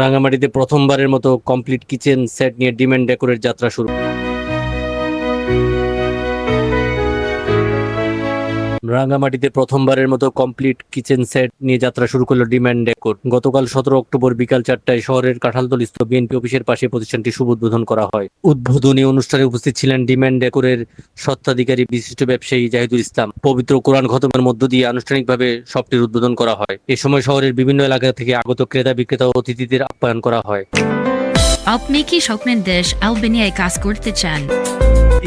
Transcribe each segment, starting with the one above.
রাঙামাটিতে প্রথমবারের মতো কমপ্লিট কিচেন সেট নিয়ে ডিমেন্ড ডেকোরের যাত্রা শুরু। রাঙামাটিতে প্রথমবারের মতো কমপ্লিট কিচেন সেট নিয়ে যাত্রা শুরু করল ডিম্যান্ড ডেকোর গতকাল সতেরো অক্টোবর বিকাল চারটায় শহরের কাঁঠালতলিস্থ বিএনপি অফিসের পাশে প্রতিষ্ঠানটি শুভ উদ্বোধন করা হয়। উদ্বোধনী অনুষ্ঠানে উপস্থিত ছিলেন ডিম্যান্ড ডেকোরের স্বত্বাধিকারী বিশিষ্ট ব্যবসায়ী জাহিদুল ইসলাম। পবিত্র কোরআন খতমের মধ্য দিয়ে আনুষ্ঠানিকভাবে সবটির উদ্বোধন করা হয়। এ সময় শহরের বিভিন্ন এলাকা থেকে আগত ক্রেতা বিক্রেতা ও অতিথিদের আপ্যায়ন করা হয়। আপনি কি স্বপ্নের দেশ আলবেনিয়ায় কাজ করতে চান?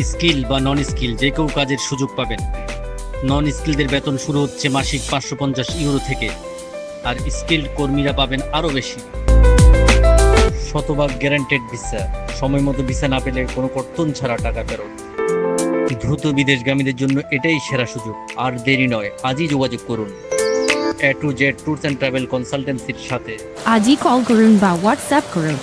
স্কিল বা নন স্কিল যে কেউ কাজের সুযোগ পাবেন। নন স্কিলদের বেতন শুরু হচ্ছে মাসিক পাঁচশো পঞ্চাশ ইউরো থেকে। আর স্কিল্ড কর্মীরা পাবেন আরও বেশি। শতভাগ গ্যারান্টেড ভিসা সময় মতো ভিসা না পেলে কোনো কর্তন ছাড়া টাকা ফেরত। দ্রুত বিদেশগামীদের জন্য এটাই সেরা সুযোগ। আর দেরি নয় আজই যোগাযোগ করুন। A to Z tours and travel কনসালটেন্সির সাথে। আজই কল করুন বা হোয়াটসঅ্যাপ করুন।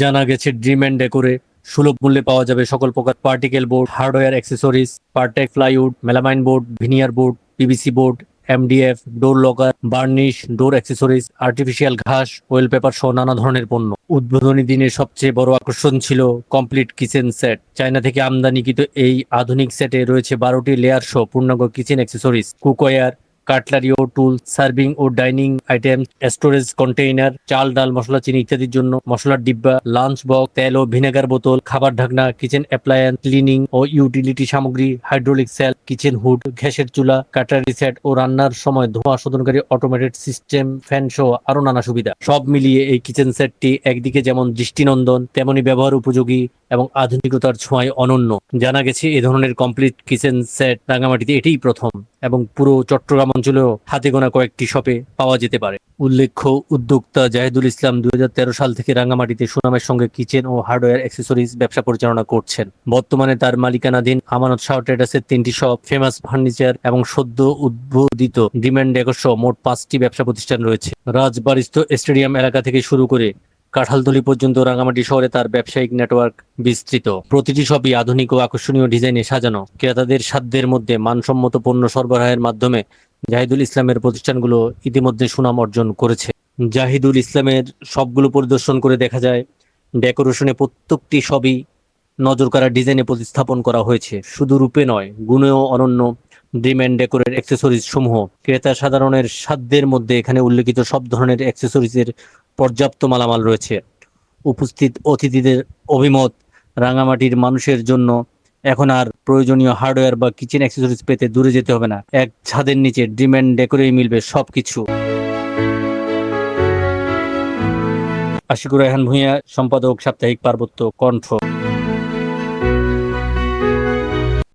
জানা গেছে ড্রিম অ্যান্ড ডেকোরে সুলভ মূল্যে পাওয়া যাবে সকল প্রকার particle board hardware accessories Partex plywood melamine board veneer board PVC board MDF door locker varnish door accessories artificial ঘাস ওয়েল পেপার সহ নানা ধরনের পণ্য। উদ্বোধনী দিনের সবচেয়ে বড় আকর্ষণ ছিল কমপ্লিট কিচেন সেট চায়না থেকে আমদানিকৃত এই আধুনিক সেটে রয়েছে বারোটি লেয়ার সহ পূর্ণাঙ্গ কিচেন অ্যাক্সেসরিজ কুকওয়্যার কাটলারি ও টুল সার্ভিং ও ডাইনিং আইটেম, স্টোরেজ কন্টেইনার, চাল, ডাল, মশলা, চিনি ইত্যাদির জন্য মশলার ডিব্বা, লাঞ্চ বক্স, তেল ও ভিনেগার বোতল, খাবার ঢাকনা, কিচেন অ্যাপ্লায়েন্স, ক্লিনিং ও ইউটিলিটি সামগ্রী, হাইড্রোলিক সেল, কিচেন হুড, গ্যাসের চুলা, কাটারি সেট ও রান্নার সময় ধোঁয়া শোধনকারী অটোমেটেড সিস্টেম ফ্যান সহ আরও নানা সুবিধা। সব মিলিয়ে এই কিচেন সেটটি একদিকে যেমন দৃষ্টিনন্দন, তেমনি ব্যবহার উপযোগী এবং আধুনিকতার ছোঁয়ায় অনন্য। জানা গেছে, এ ধরনের কমপ্লিট কিচেন সেট রাঙামাটিতে এটাই প্রথম এবং পুরো চট্টগ্রাম অঞ্চলেও হাতে গোনা কয়েকটি শপে পাওয়া যেতে পারে। উল্লেখ্য, উদ্যোক্তা জাহিদুল ইসলাম দুই হাজার তেরো সাল থেকে রাঙামাটিতে সুনামের সঙ্গে কিচেন ও হার্ডওয়্যার অ্যাক্সেসরিজ ব্যবসা পরিচালনা করছেন। বর্তমানে তার মালিকানাধীন আমানত শাহ ট্রেডার্সের তিনটি শপ ফেমাস ফার্নিচার এবং সদ্য উদ্বোধিত ডিম্যান্ড ডেকর মোট পাঁচটি ব্যবসা প্রতিষ্ঠান রয়েছে। রাজবাড়িস্থ স্টেডিয়াম এলাকা থেকে শুরু করে কাঁঠালতলি পর্যন্ত রাঙামাটি শহরে তার ব্যবসায়িক নেটওয়ার্ক বিস্তৃত। প্রতিটি শপই আধুনিক ও আকর্ষণীয় ডিজাইনে সাজানো। ক্রেতাদের সাধ্যের মধ্যে মানসম্মত পণ্য সরবরাহের মাধ্যমে জাহিদুল ইসলামের প্রতিষ্ঠানগুলো ইতিমধ্যে সুনাম অর্জন করেছে। জাহিদুল ইসলামের সবগুলো পরিদর্শন করে দেখা যায়, ডেকোরেশনে প্রত্যেকটি সবই নজর করা ডিজাইনে প্রতিস্থাপন করা হয়েছে। শুধু রূপে নয়, গুণেও অনন্য। ড্রিম অ্যান্ড ডেকোরের অ্যাক্সেসরিজ সমূহ। ক্রেতা সাধারণের সাধ্যের মধ্যে এখানে উল্লেখিত সব ধরনের অ্যাক্সেসরিজের পর্যাপ্ত মালামাল রয়েছে। উপস্থিত অতিথিদের অভিমত, রাঙামাটির মানুষের জন্য এখন আর প্রয়োজনীয় হার্ডওয়্যার বা কিচেন অ্যাক্সেসরিজ পেতে দূরে যেতে হবে না। এক ছাদের নিচে ড্রিম ডেকোরেই মিলবে সব কিছু আশিকুর রেহান ভূঁইয়া, সম্পাদক সাপ্তাহিক পার্বত্য কণ্ঠ।